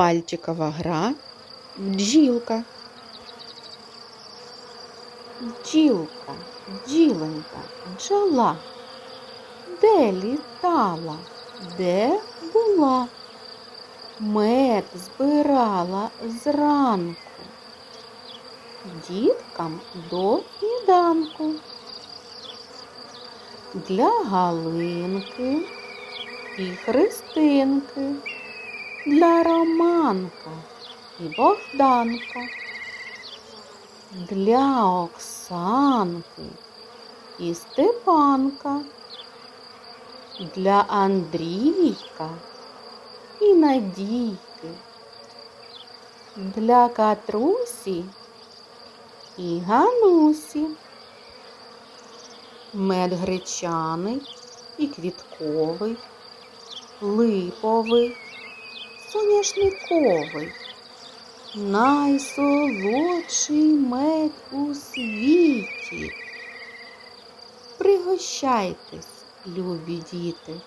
Пальчикова гра бджілка. Бджілка, бджіленька, бджола. Де літала, де була? Мед збирала зранку. Діткам до сніданку. Для Галинки і Христинки, для Романка і Богданка, для Оксанки і Степанка, для Андрійка і Надійки, для Катрусі і Ганусі. Мед гречаний і квітковий, липовий, соняшниковий. Найсолодший мед у світі. Пригощайтесь, любі діти.